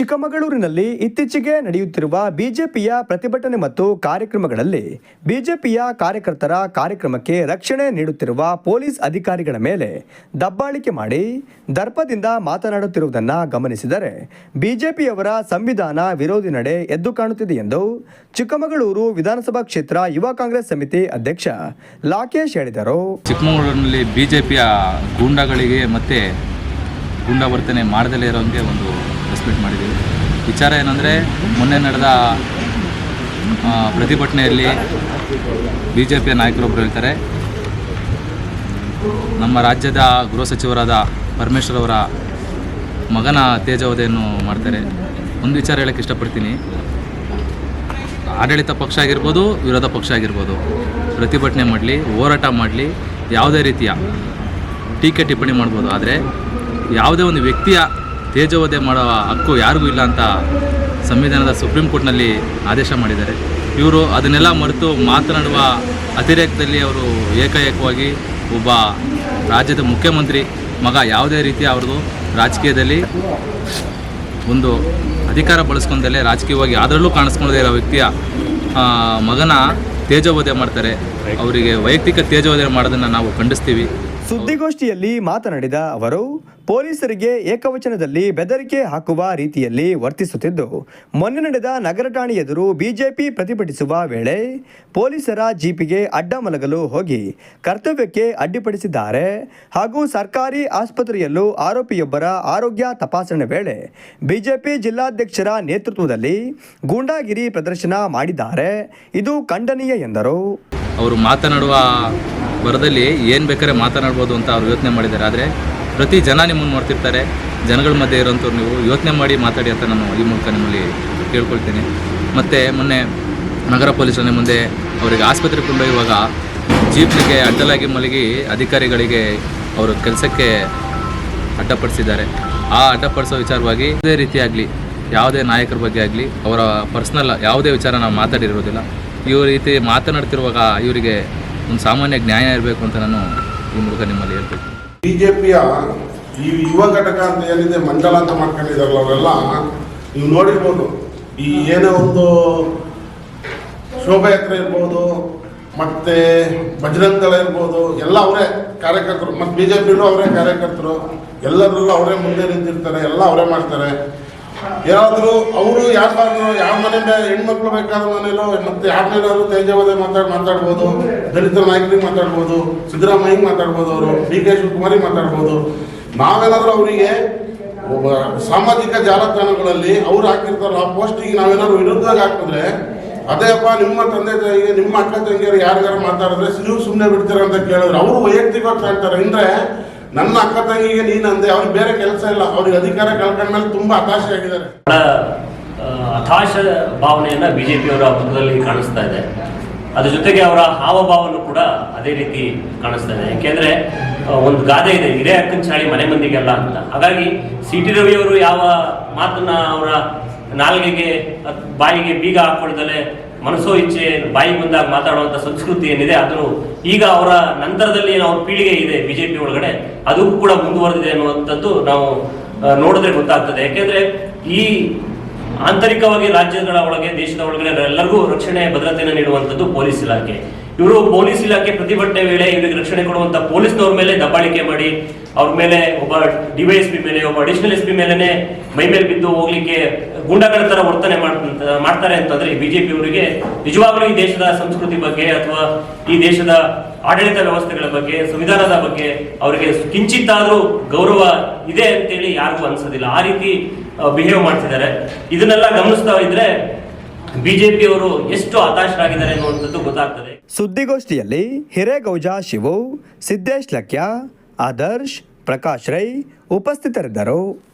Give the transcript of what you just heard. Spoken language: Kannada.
ಚಿಕ್ಕಮಗಳೂರಿನಲ್ಲಿ ಇತ್ತೀಚೆಗೆ ನಡೆಯುತ್ತಿರುವ ಬಿಜೆಪಿಯ ಪ್ರತಿಭಟನೆ ಮತ್ತು ಕಾರ್ಯಕ್ರಮಗಳಲ್ಲಿ ಬಿಜೆಪಿಯ ಕಾರ್ಯಕರ್ತರ ಕಾರ್ಯಕ್ರಮಕ್ಕೆ ರಕ್ಷಣೆ ನೀಡುತ್ತಿರುವ ಪೊಲೀಸ್ ಅಧಿಕಾರಿಗಳ ಮೇಲೆ ದಬ್ಬಾಳಿಕೆ ಮಾಡಿ ದರ್ಪದಿಂದ ಮಾತನಾಡುತ್ತಿರುವುದನ್ನು ಗಮನಿಸಿದರೆ ಬಿಜೆಪಿಯವರ ಸಂವಿಧಾನ ವಿರೋಧಿ ನಡೆ ಎದ್ದು ಕಾಣುತ್ತಿದೆ ಎಂದು ಚಿಕ್ಕಮಗಳೂರು ವಿಧಾನಸಭಾ ಕ್ಷೇತ್ರ ಯುವ ಕಾಂಗ್ರೆಸ್ ಸಮಿತಿ ಅಧ್ಯಕ್ಷ ಲಾಕೇಶ್ ಹೇಳಿದರು. ಚಿಕ್ಕಮಗಳೂರಿನಲ್ಲಿ ಬಿಜೆಪಿಯ ಗೂಂಡಗಳಿಗೆ ಮತ್ತೆ ಗೂಂಡಾಗಳಿಗೆ ವರ್ತನೆ ಮಾಡದಲ್ಲೇ ಇರೋಂಗೆ ಒಂದು ಪ್ರೆಸ್ ಮಾಡಿದ್ದೀವಿ. ವಿಚಾರ ಏನಂದರೆ, ಮೊನ್ನೆ ನಡೆದ ಪ್ರತಿಭಟನೆಯಲ್ಲಿ ಬಿ ಜೆ ಪಿಯ ನಾಯಕರೊಬ್ಬರು ಹೇಳ್ತಾರೆ. ನಮ್ಮ ರಾಜ್ಯದ ಗೃಹ ಸಚಿವರಾದ ಪರಮೇಶ್ವರ್ ಅವರ ಮಗನ ತೇಜವಧೆಯನ್ನು ಮಾಡ್ತಾರೆ. ಒಂದು ವಿಚಾರ ಹೇಳಕ್ಕೆ ಇಷ್ಟಪಡ್ತೀನಿ. ಆಡಳಿತ ಪಕ್ಷ ಆಗಿರ್ಬೋದು, ವಿರೋಧ ಪಕ್ಷ ಆಗಿರ್ಬೋದು, ಪ್ರತಿಭಟನೆ ಮಾಡಲಿ, ಹೋರಾಟ ಮಾಡಲಿ, ಯಾವುದೇ ರೀತಿಯ ಟೀಕೆ ಟಿಪ್ಪಣಿ ಮಾಡ್ಬೋದು. ಆದರೆ, ಯಾವುದೇ ಒಂದು ವ್ಯಕ್ತಿಯ ತೇಜೋವಧೆ ಮಾಡುವ ಹಕ್ಕು ಯಾರಿಗೂ ಇಲ್ಲ ಅಂತ ಸಂವಿಧಾನದ ಸುಪ್ರೀಂ ಕೋರ್ಟ್ನಲ್ಲಿ ಆದೇಶ ಮಾಡಿದ್ದಾರೆ. ಇವರು ಅದನ್ನೆಲ್ಲ ಮರೆತು ಮಾತನಾಡುವ ಅತಿರೇಕದಲ್ಲಿ ಅವರು ಏಕಾಏಕವಾಗಿ ಒಬ್ಬ ರಾಜ್ಯದ ಮುಖ್ಯಮಂತ್ರಿ ಮಗ ಯಾವುದೇ ರೀತಿ ಅವ್ರದ್ದು ರಾಜಕೀಯದಲ್ಲಿ ಒಂದು ಅಧಿಕಾರ ಬಳಸ್ಕೊಂಡಲ್ಲೇ ರಾಜಕೀಯವಾಗಿ ಅದರಲ್ಲೂ ಕಾಣಿಸ್ಕೊಳ್ಳದೇ ಇರೋ ವ್ಯಕ್ತಿಯ ಮಗನ ತೇಜೋವಧೆ ಮಾಡ್ತಾರೆ. ಅವರಿಗೆ ವೈಯಕ್ತಿಕ ತೇಜೋವಧೆ ಮಾಡೋದನ್ನು ನಾವು ಖಂಡಿಸ್ತೀವಿ. ಸುದ್ದಿಗೋಷ್ಠಿಯಲ್ಲಿ ಮಾತನಾಡಿದ ಅವರು ಪೊಲೀಸರಿಗೆ ಏಕವಚನದಲ್ಲಿ ಬೆದರಿಕೆ ಹಾಕುವ ರೀತಿಯಲ್ಲಿ ವರ್ತಿಸುತ್ತಿದ್ದು, ಮೊನ್ನೆ ನಡೆದ ನಗರ ಠಾಣೆ ಎದುರು ಬಿಜೆಪಿ ಪ್ರತಿಭಟಿಸುವ ವೇಳೆ ಪೊಲೀಸರ ಜೀಪಿಗೆ ಅಡ್ಡ ಮಲಗಲು ಹೋಗಿ ಕರ್ತವ್ಯಕ್ಕೆ ಅಡ್ಡಿಪಡಿಸಿದ್ದಾರೆ. ಹಾಗೂ ಸರ್ಕಾರಿ ಆಸ್ಪತ್ರೆಯಲ್ಲೂ ಆರೋಪಿಯೊಬ್ಬರ ಆರೋಗ್ಯ ತಪಾಸಣೆ ವೇಳೆ ಬಿಜೆಪಿ ಜಿಲ್ಲಾಧ್ಯಕ್ಷರ ನೇತೃತ್ವದಲ್ಲಿ ಗೂಂಡಾಗಿರಿ ಪ್ರದರ್ಶನ ಮಾಡಿದ್ದಾರೆ. ಇದು ಖಂಡನೀಯ ಎಂದರು. ಅವರು ಮಾತನಾಡುವ ಬರದಲ್ಲಿ ಏನು ಬೇಕಾದ್ರೆ ಮಾತನಾಡ್ಬೋದು ಅಂತ ಅವರು ಯೋಚನೆ ಮಾಡಿದ್ದಾರೆ. ಆದರೆ ಪ್ರತಿ ಜನ ನಿಮ್ಮನ್ನು ನೋಡ್ತಿರ್ತಾರೆ, ಜನಗಳ ಮಧ್ಯೆ ಇರೋಂಥವ್ರು ನೀವು. ಯೋಚನೆ ಮಾಡಿ ಮಾತಾಡಿ ಅಂತ ನಾನು ಈ ಮೂಲಕ ನಿಮ್ಮಲ್ಲಿ ಕೇಳ್ಕೊಳ್ತೀನಿ. ಮತ್ತು ಮೊನ್ನೆ ನಗರ ಪೊಲೀಸರ ಮುಂದೆ ಅವರಿಗೆ ಆಸ್ಪತ್ರೆಗೆ ಕೊಂಡೊಯ್ಯುವಾಗ ಜೀಪ್ನಿಗೆ ಅಡ್ಡಲಾಗಿ ಮಲಗಿ ಅಧಿಕಾರಿಗಳಿಗೆ ಅವರು ಕೆಲಸಕ್ಕೆ ಅಡ್ಡಪಡಿಸಿದ್ದಾರೆ. ಆ ಅಡ್ಡಪಡಿಸೋ ವಿಚಾರವಾಗಿ ಯಾವುದೇ ರೀತಿಯಾಗಲಿ ಯಾವುದೇ ನಾಯಕರ ಬಗ್ಗೆ ಆಗಲಿ, ಅವರ ಪರ್ಸ್ನಲ್ ಯಾವುದೇ ವಿಚಾರ ನಾವು ಮಾತಾಡಿರೋದಿಲ್ಲ. ಇವ್ರ ರೀತಿ ಮಾತನಾಡ್ತಿರುವಾಗ ಇವರಿಗೆ ಒಂದು ಸಾಮಾನ್ಯ ನ್ಯಾಯ ಇರಬೇಕು ಅಂತ ನಾನು ಈ ಮೂಲಕ ನಿಮ್ಮಲ್ಲಿ ಹೇಳ್ಬೇಕು ಬಿಜೆಪಿಯ ಈ ಯುವ ಘಟಕ ಅಂತ ಏನಿದೆ, ಮಂಡಲ ಅಂತ ಮಾಡ್ಕೊಂಡಿದಾರಲ್ಲ ಅವರೆಲ್ಲ, ನೀವು ನೋಡಿರ್ಬೋದು. ಈ ಏನೇ ಒಂದು ಶೋಭಾಯಾತ್ರೆ ಇರ್ಬೋದು, ಮತ್ತೆ ಬಜರಂಗ ದಳ ಇರ್ಬೋದು, ಎಲ್ಲ ಅವರೇ ಕಾರ್ಯಕರ್ತರು. ಮತ್ತು ಬಿ ಜೆ ಅವರೇ ಕಾರ್ಯಕರ್ತರು. ಎಲ್ಲರಲ್ಲೂ ಅವರೇ ಮುಂದೆ ನಿಂತಿರ್ತಾರೆ, ಎಲ್ಲ ಅವರೇ ಮಾಡ್ತಾರೆ. ಯಾರಾದರೂ ಅವರು ಯಾರು ಯಾವ ಮನೆಯಿಂದ ಹೆಣ್ಮಕ್ಳು ಬೇಕಾದ ಮನೇಲೋ ಮತ್ತೆ ಯಾರ ಮೇಲಾದ್ರು ತೇಜವಾದ ಮಾತಾಡಿ, ಮಾತಾಡ್ಬೋದು, ದಲಿತ ನಾಯಕರಿಗೆ ಮಾತಾಡ್ಬೋದು, ಸಿದ್ದರಾಮಯ್ಯಗೆ ಮಾತಾಡ್ಬೋದು ಅವರು ಡಿ ಕೆ ಶಿವಕುಮಾರಿಗೆ ಮಾತಾಡ್ಬೋದು. ನಾವೇನಾದರೂ ಅವರಿಗೆ ಒಬ್ಬ ಸಾಮಾಜಿಕ ಜಾಲತಾಣಗಳಲ್ಲಿ ಅವ್ರು ಹಾಕಿರ್ತಾರ ಆ ಪೋಸ್ಟಿಗೆ ನಾವೇನಾದ್ರು ವಿರುದ್ಧವಾಗಿ ಹಾಕಿದ್ರೆ, ಅದೇ ಅಪ್ಪ ನಿಮ್ಮ ತಂದೆ ತಾಯಿಗೆ, ನಿಮ್ಮ ಅಕ್ಕ ತಂಗಿಯರು ಯಾರಿಗಾರು ಮಾತಾಡಿದ್ರೆ ನೀವು ಸುಮ್ಮನೆ ಬಿಡ್ತೀರ ಅಂತ ಕೇಳಿದ್ರೆ, ಅವರು ವೈಯಕ್ತಿಕವಾಗಿ ಕಾಣ್ತಾರೆ. ಅಂದ್ರೆ ನನ್ನ ಅಕ್ಕ ತಂಗಿಗೆ ನೀನು ಅಂದೆ ಅವ್ರಿಗೆ ಬೇರೆ ಕೆಲಸ ಇಲ್ಲ. ಅವ್ರಿಗೆ ಅಧಿಕಾರ ಕಳ್ಕೊಂಡ್ಮೇಲೆ ತುಂಬಾ ಹತಾಶೆ ಆಗಿದ್ದಾರೆ. ಹತಾಶ ಭಾವನೆಯನ್ನ ಬಿಜೆಪಿಯವರ ಮುಖದಲ್ಲಿ ಕಾಣಿಸ್ತಾ ಇದೆ. ಅದ್ರ ಜೊತೆಗೆ ಅವರ ಹಾವಭಾವನು ಕೂಡ ಅದೇ ರೀತಿ ಕಾಣಿಸ್ತಾ ಇದೆ. ಯಾಕೆಂದ್ರೆ ಒಂದು ಗಾದೆ ಇದೆ ಹಿರೇ ಅಕ್ಕನ ಚಾಳಿ ಮನೆ ಮಂದಿಗೆಲ್ಲ ಅಂತ. ಹಾಗಾಗಿ ಸಿ ಟಿ ರವಿಯವರು ಯಾವ ಮಾತನ್ನ ಅವರ ನಾಲ್ಗೆಗೆ ಬಾಯಿಗೆ ಬೀಗ ಹಾಕೊಳ್ದಲೆ ಮನಸ್ಸೋ ಇಚ್ಛೆ, ಬಾಯಿ ಬಂದಾಗ ಮಾತಾಡುವಂತ ಸಂಸ್ಕೃತಿ ಏನಿದೆ, ಅದನ್ನು ಈಗ ಅವರ ನಂತರದಲ್ಲಿ ಏನು ಪೀಳಿಗೆ ಇದೆ ಬಿಜೆಪಿ ಒಳಗಡೆ, ಅದು ಕೂಡ ಮುಂದುವರೆದಿದೆ ಅನ್ನುವಂಥದ್ದು ನಾವು ನೋಡಿದ್ರೆ ಗೊತ್ತಾಗ್ತದೆ. ಯಾಕೆಂದ್ರೆ ಈ ಆಂತರಿಕವಾಗಿ ರಾಜ್ಯಗಳ ಒಳಗೆ, ದೇಶದ ಒಳಗಡೆ ಎಲ್ಲರಿಗೂ ರಕ್ಷಣೆ, ಭದ್ರತೆಯನ್ನು ನೀಡುವಂಥದ್ದು ಪೊಲೀಸ್ ಇಲಾಖೆ. ಇವರು ಪೊಲೀಸ್ ಇಲಾಖೆ ಪ್ರತಿಭಟನೆ ವೇಳೆ ಇವರಿಗೆ ರಕ್ಷಣೆ ಕೊಡುವಂತ ಪೊಲೀಸ್ನವ್ರ ಮೇಲೆ ದಬ್ಬಾಳಿಕೆ ಮಾಡಿ, ಅವ್ರ ಮೇಲೆ ಒಬ್ಬ ಡಿವೈಎಸ್ ಪಿ ಮೇಲೆ, ಒಬ್ಬ ಅಡಿಷನಲ್ ಎಸ್ ಪಿ ಮೇಲೆನೆ ಮೈ ಮೇಲೆ ಬಿದ್ದು ಹೋಗ್ಲಿಕ್ಕೆ ಗುಂಡಗಳ ತರ ವರ್ತನೆ ಮಾಡ್- ಮಾಡ್ತಾರೆ ಅಂತಂದ್ರೆ ಬಿಜೆಪಿ ಅವರಿಗೆ ನಿಜವಾಗ್ಲೂ ಈ ದೇಶದ ಸಂಸ್ಕೃತಿ ಬಗ್ಗೆ ಅಥವಾ ಈ ದೇಶದ ಆಡಳಿತ ವ್ಯವಸ್ಥೆಗಳ ಬಗ್ಗೆ, ಸಂವಿಧಾನದ ಬಗ್ಗೆ ಅವರಿಗೆ ಕಿಂಚಿತ್ತಾದ್ರೂ ಗೌರವ ಇದೆ ಅಂತೇಳಿ ಯಾರಿಗೂ ಅನ್ಸೋದಿಲ್ಲ. ಆ ರೀತಿ ಬಿಹೇವ್ ಮಾಡ್ತಿದ್ದಾರೆ. ಇದನ್ನೆಲ್ಲ ಗಮನಿಸ್ತಾ ಇದ್ರೆ ಬಿಜೆಪಿ ಅವರು ಎಷ್ಟು ಹತಾಶರಾಗಿದ್ದಾರೆ ಅನ್ನುವಂಥದ್ದು ಗೊತ್ತಾಗ್ತದೆ. ಸುದ್ದಿಗೋಷ್ಠಿಯಲ್ಲಿ ಹಿರೇಗೌಜ ಶಿವು, ಸಿದ್ದೇಶ್ ಲಕ್ಯ, ಆದರ್ಶ್, ಪ್ರಕಾಶ್ ರೈ ಉಪಸ್ಥಿತರಿದ್ದರು.